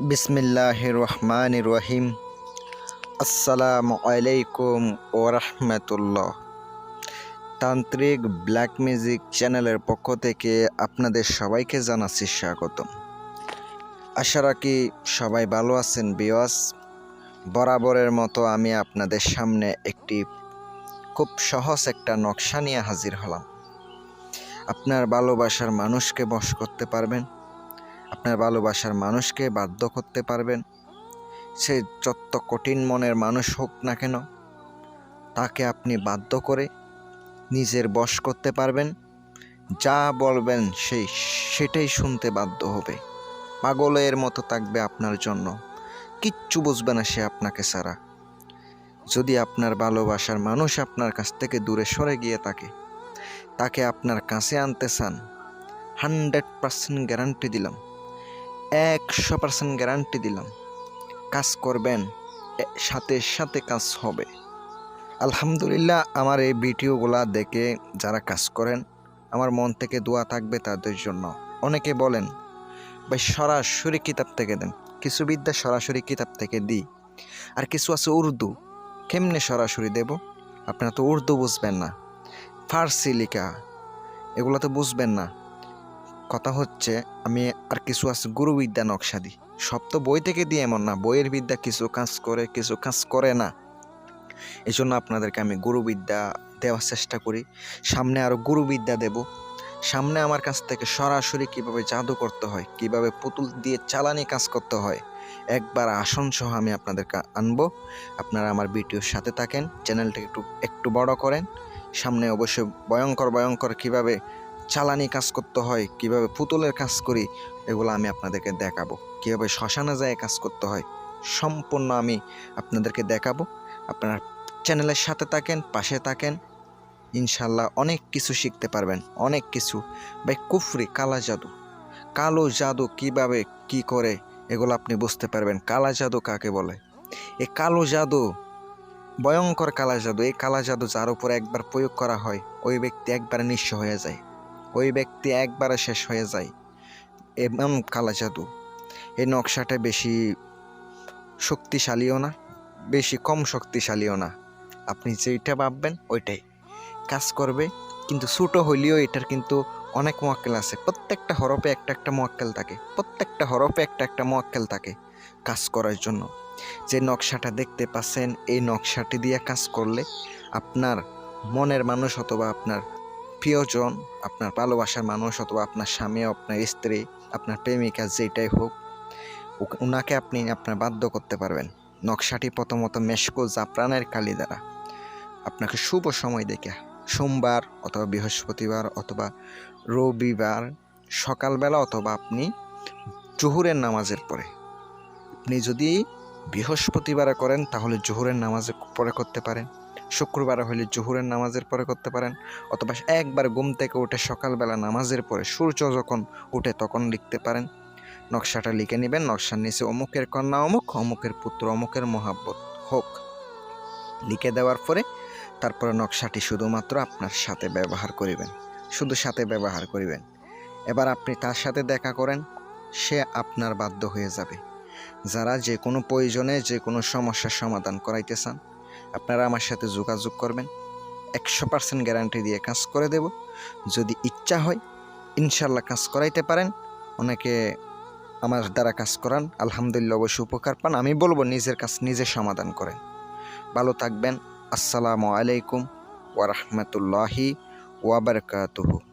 বিসমিল্লাহ রহমান রহিম আসসালামু আলাইকুম ও রহমতুল্লাহ। তান্ত্রিক ব্ল্যাক মিউজিক চ্যানেলের পক্ষ থেকে আপনাদের সবাইকে জানাচ্ছি স্বাগতম। আশা রাখি সবাই ভালো আছেন বিওয়াস বরাবরের মতো আমি আপনাদের সামনে একটি খুব সহজ একটা নকশা নিয়ে হাজির হলাম। আপনার ভালোবাসার মানুষকে বশ করতে পারবেন আপনার ভালোবাসার মানুষকে বাধ্য করতে পারবেন। সে যত কঠিন মনের মানুষ হোক না কেন, তাকে আপনি বাধ্য করে নিজের বশ করতে পারবেন। যা বলবেন সেই সেটাই শুনতে বাধ্য হবে। পাগলের মতো থাকবে আপনার জন্য। কিচ্ছু বুঝবে না সে আপনাকে ছাড়া। যদি আপনার ভালোবাসার মানুষ আপনার কাছ থেকে দূরে সরে গিয়ে থাকে, তাকে আপনার কাছে আনতে চান। হান্ড্রেড পার্সেন্ট গ্যারান্টি দিলাম। একশো পার্সেন্ট গ্যারান্টি দিলাম। কাজ করবেন সাথে সাথে কাজ হবে। আলহামদুলিল্লাহ, আমার এই ভিডিওগুলা দেখে যারা কাজ করেন, আমার মন থেকে দোয়া থাকবে তাদের জন্য। অনেকে বলেন, ভাই, সরাসরি কিতাব থেকে দেন। কিছু বিদ্যা সরাসরি কিতাব থেকে দিই। আর কিছু আছে উর্দু। কেমনে সরাসরি দেব? আপনারা তো উর্দু বুঝবেন না। ফার্সি লেখা। এগুলো তো বুঝবেন না। কথা হচ্ছে, আমি আর কিছু আছে গুরুবিদ্যা নকশা দিই। সব তো বই থেকে দিই এমন না, বইয়ের বিদ্যা কিছু কাজ করে, কিছু কাজ করে না। এই জন্য আপনাদেরকে আমি গুরুবিদ্যা দেওয়ার চেষ্টা করি। সামনে আরও গুরুবিদ্যা দেব। সামনে আমার কাছ থেকে সরাসরি কীভাবে জাদু করতে হয়, কীভাবে পুতুল দিয়ে চালানি কাজ করতে হয়, একবার আসন সহ আমি আপনাদেরকে আনব। আপনারা আমার ভিডিওর সাথে থাকেন, চ্যানেলটাকে একটু একটু বড় করেন। সামনে অবশ্যই ভয়ঙ্কর ভয়ঙ্কর কীভাবে চালানি কাজ করতে হয়, কীভাবে পুতুলের কাজ করি, এগুলো আমি আপনাদেরকে দেখাবো। কীভাবে শ্মশানে যায় কাজ করতে হয়, সম্পূর্ণ আমি আপনাদেরকে দেখাবো। আপনারা চ্যানেলের সাথে থাকেন, পাশে থাকেন, ইনশাল্লাহ অনেক কিছু শিখতে পারবেন, অনেক কিছু। ভাই, কুফরি কালা জাদু। কালো জাদু কীভাবে, কি করে, এগুলো আপনি বুঝতে পারবেন। কালা জাদু কাকে বলে? এই কালো জাদু, ভয়ঙ্কর কালা জাদু, এই কালা জাদু যার উপর একবার প্রয়োগ করা হয়, ওই ব্যক্তি একবারে নিঃস্ব হয়ে যায়। ওই ব্যক্তি একবারে শেষ হয়ে যায়। এবং কালা জাদু। এই নকশাটা বেশি শক্তিশালীও না, বেশি কম শক্তিশালীও না। আপনি যেইটা ভাববেন ওইটাই। কাজ করবে, কিন্তু ছোটো হইলেও এটার কিন্তু অনেক মোয়াক্কেল আছে। প্রত্যেকটা হরফে একটা একটা মোয়াক্কেল থাকে। প্রত্যেকটা হরফে একটা একটা মোয়াক্কেল থাকে কাজ করার জন্য। যে নকশাটা দেখতে পাচ্ছেন, এই নকশাটি দিয়ে কাজ করলে আপনার মনের মানুষ অথবা আপনার প্রিয়জন, আপনার ভালোবাসার মানুষ অথবা আপনার স্বামী, আপনার স্ত্রী, আপনার প্রেমিকা, যেটাই হোক ওনাকে আপনি আপনার বাধ্য করতে পারবেন। নকশাটি প্রথমত মেশকো জাফরানের কালি দ্বারা। আপনাকে শুভ সময় দেখে, সোমবার অথবা বৃহস্পতিবার অথবা রবিবার সকালবেলা অথবা আপনি জোহরের নামাজের পরে। আপনি যদি বৃহস্পতিবারে করেন, তাহলে জোহরের নামাজের পরে করতে পারেন। শুক্রবার হলে জোহরের নামাজের পরে করতে পারেন, অথবা একবার ঘুম থেকে উঠে সকালবেলা নামাজের পরে সূর্য যখন উঠে তখন লিখতে পারেন। নকশাটা লিখে নেবেন, নকশার নিচে অমুকের কন্যা অমুক, অমুকের পুত্র, অমুকের মহাব্বত হোক। লিখে দেওয়ার পরে তারপরে নকশাটি শুধুমাত্র আপনার সাথে ব্যবহার করিবেন, শুধু সাথে ব্যবহার করিবেন। এবার আপনি তার সাথে দেখা করেন, সে আপনার বাধ্য হয়ে যাবে। যারা যে কোনো প্রয়োজনে যে কোনো সমস্যার সমাধান করাইতে চান আপনারা আমার সাথে যোগাযোগ করবেন। একশো পার্সেন্ট গ্যারান্টি দিয়ে কাজ করে দেব। যদি ইচ্ছা হয় ইনশাল্লাহ কাজ করাইতে পারেন। অনেকে আমার দ্বারা কাজ করান, আলহামদুলিল্লাহ অবশ্যই উপকার পান। আমি বলব, নিজের কাজ নিজে সমাধান করেন। ভালো থাকবেন। আসসালামু আলাইকুম ওয়া রাহমাতুল্লাহি ওয়া বারাকাতুহু।